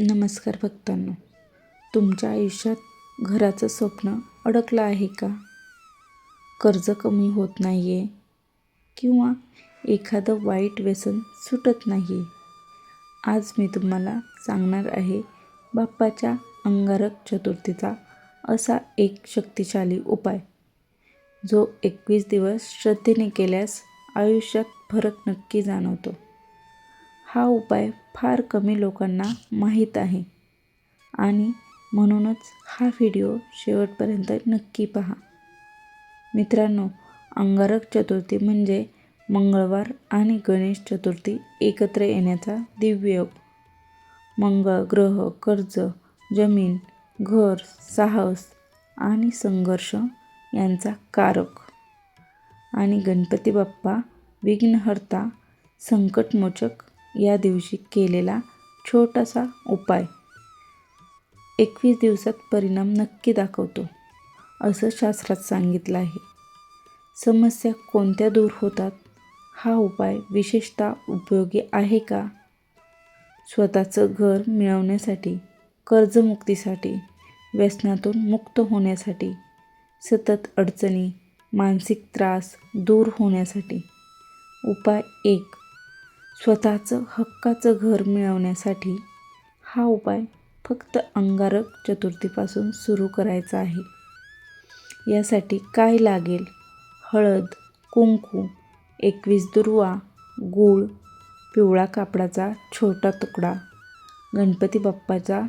नमस्कार भक्तांनो तुमच्या आयुष्यात घराचं स्वप्न अडकलं आहे का? कर्ज कमी होत नाही आहे किंवा एखादं वाईट व्यसन सुटत नाही आहे आज मी तुम्हाला सांगणार आहे बाप्पाच्या अंगारक चतुर्थीचा असा एक शक्तिशाली उपाय जो एकवीस दिवस श्रद्धेने केल्यास आयुष्यात फरक नक्की जाणवतो. हा उपाय फार कमी लोकांना माहीत आहे. आणि म्हणूनच हा व्हिडिओ शेवटपर्यंत नक्की पहा. मित्रांनो अंगारक चतुर्थी म्हणजे मंगळवार आणि गणेश चतुर्थी एकत्र येण्याचा दिव्य योग. मंगळ ग्रह कर्ज जमीन घर साहस आणि संघर्ष यांचा कारक. आणि गणपती बाप्पा विघ्नहर्ता संकटमोचक या दिवशी केलेला छोटासा उपाय. एकवीस दिवसात परिणाम नक्की दाखवतो असं शास्त्रात सांगितलं आहे. समस्या कोणत्या दूर होतात? हा उपाय विशेषतः उपयोगी आहे का? स्वतःचं घर मिळवण्यासाठी कर्जमुक्तीसाठी व्यसनातून मुक्त होण्यासाठी सतत अडचणी मानसिक त्रास दूर होण्यासाठी. उपाय एक. स्वतःचं हक्काचं घर मिळवण्यासाठी हा उपाय फक्त अंगारक चतुर्थीपासून सुरू करायचा आहे. यासाठी काय लागेल? हळद कुंकू एकवीस दुर्वा गूळ पिवळा कापडाचा छोटा तुकडा गणपती बाप्पाचा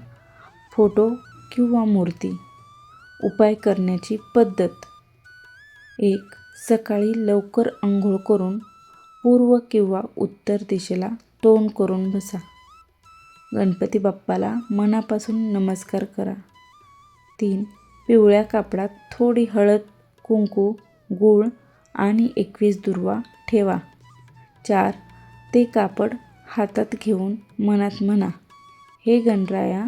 फोटो किंवा मूर्ती. उपाय करण्याची पद्धत. एक सकाळी लवकर आंघोळ करून पूर्व किंवा उत्तर दिशेला तोंड करून बसा. गणपती बाप्पाला मनापासून नमस्कार करा. तीन पिवळ्या कापडात थोडी हळद कुंकू गूळ आणि एकवीस दुर्वा ठेवा. चार ते कापड हातात घेऊन मनात म्हणा हे गणराया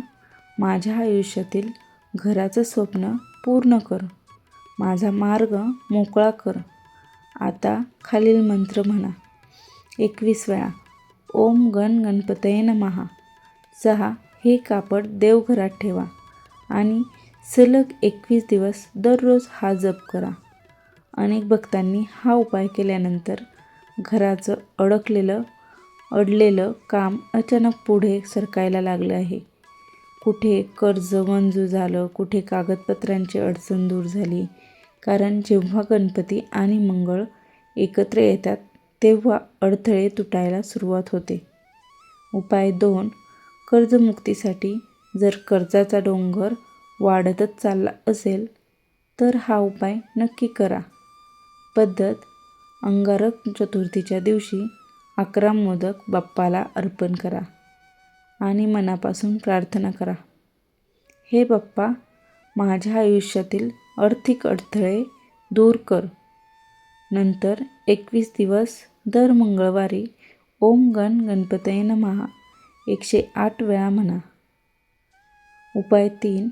माझ्या आयुष्यातील घराचं स्वप्न पूर्ण कर. माझा मार्ग मोकळा कर. आता खालील मंत्र म्हणा. एकवीस वेळा. ओम गण गणपतये नमहा सहा हे कापड देवघरात ठेवा आणि सलग एकवीस दिवस दररोज हा जप करा. अनेक भक्तांनी हा उपाय केल्यानंतर घराचं अडकलेलं अडलेलं काम अचानक पुढे सरकायला लागलं आहे. कुठे कर्ज मंजूर झालं कुठे कागदपत्रांची अडचण दूर झाली कारण जेव्हा गणपती आणि मंगळ एकत्र येतात तेव्हा अडथळे तुटायला सुरुवात होते. उपाय दोन. कर्जमुक्तीसाठी जर कर्जाचा डोंगर वाढतच चालला असेल तर हा उपाय नक्की करा. पद्धत. अंगारक चतुर्थीच्या दिवशी अकरा मोदक बाप्पाला अर्पण करा आणि मनापासून प्रार्थना करा. हे बाप्पा माझ्या आयुष्यातील आर्थिक अडथळे दूर कर. नंतर एकवीस दिवस दर मंगळवारी ओम गण गणपतये नमहा एकशे आठ वेळा म्हणा. उपाय तीन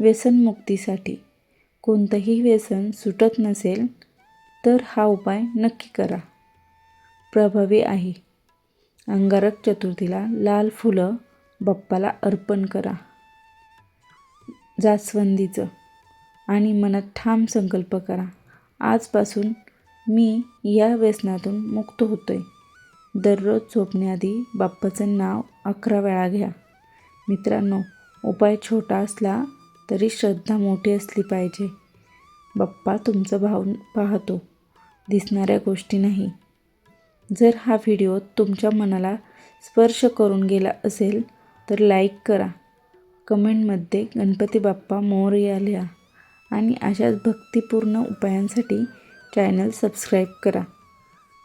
व्यसनमुक्तीसाठी कोणतंही व्यसन सुटत नसेल तर हा उपाय नक्की करा. प्रभावी आहे. अंगारक चतुर्थीला लाल फुलं बाप्पाला अर्पण करा. जास्वंदीचं आणि मनात ठाम संकल्प करा. आजपासून मी या व्यसनातून मुक्त होतो आहे दररोज झोपण्याआधी बाप्पाचं नाव अकरा वेळा घ्या. मित्रांनो उपाय छोटा असला तरी श्रद्धा मोठी असली पाहिजे. बाप्पा तुमचं भाव पाहतो. दिसणाऱ्या गोष्टी नाही. जर हा व्हिडिओ तुमच्या मनाला स्पर्श करून गेला असेल तर लाईक करा. कमेंटमध्ये गणपती बाप्पा मोर या लिहा आणि अशाच भक्तिपूर्ण उपायांसाठी चॅनल सबस्क्राईब करा.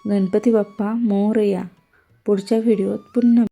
गणपती बाप्पा मोरया. पुढच्या व्हिडिओत पुन्हा